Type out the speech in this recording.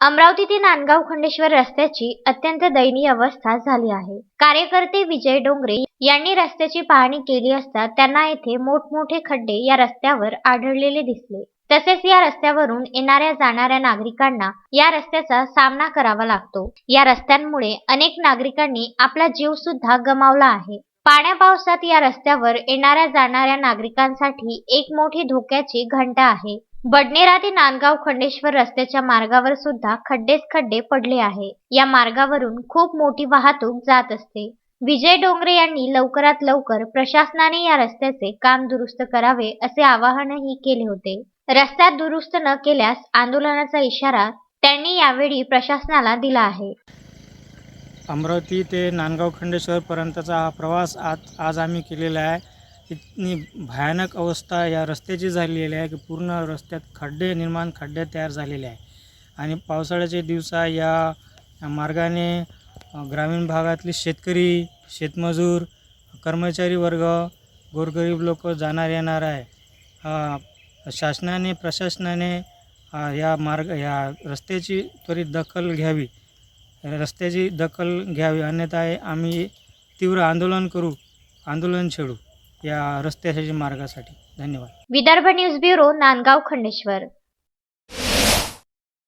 अमरावती ते नांदगाव खंडेश्वर रस्त्याची अत्यंत दयनीय अवस्था झाली आहे. कार्यकर्ते विजय डोंगरे यांनी रस्त्याची पाहणी केली असता त्यांना येथे मोठमोठे खड्डे या रस्त्यावर आढळलेले दिसले. तसेच या रस्त्यावरून येणाऱ्या जाणाऱ्या नागरिकांना या रस्त्याचा सामना करावा लागतो. या रस्त्यांमुळे अनेक नागरिकांनी आपला जीव सुद्धा गमावला आहे. पाण्या पावसात या रस्त्यावर येणाऱ्या जाणाऱ्या नागरिकांसाठी एक मोठी धोक्याची घंटा आहे. बडनेरा ते नांदगाव खंडेश्वर रस्त्याच्या मार्गावर सुद्धा खड्डेच खड्डे पडले आहे. या मार्गावरून खूप मोठी वाहतूक जात असते. विजय डोंगरे यांनी लवकरात लवकर प्रशासनाने या रस्त्याचे काम दुरुस्त करावे असे आवाहनही केले होते. रस्ता दुरुस्त न केल्यास आंदोलनाचा इशारा त्यांनी यावेळी प्रशासनाला दिला आहे. अमरावती ते नांदगाव खंडेश्वरपर्यंतचा हा प्रवास आज आज आम्ही केलेला आहे. इतनी भयानक अवस्था या रस्त्याची झालेली आहे की पूर्ण रस्त्यात खड्डे निर्माण खड्डे तयार झालेले आहे. आणि पावसाळ्याचे दिवसा या मार्गाने ग्रामीण भागातले शेतकरी शेतमजूर कर्मचारी वर्ग गोरगरीब लोक जाणार येणार आहे. शासनाने प्रशासनाने या मार्ग या रस्त्याची त्वरित दखल घ्यावी. रस्त्याची दखल घ्यावी अन्यथा आम्ही तीव्र आंदोलन करू आंदोलन छेडू. या रस्त्याच्या मार्गासाठी. धन्यवाद. Vidarbha news bureau Nandgaon Khandeshwar.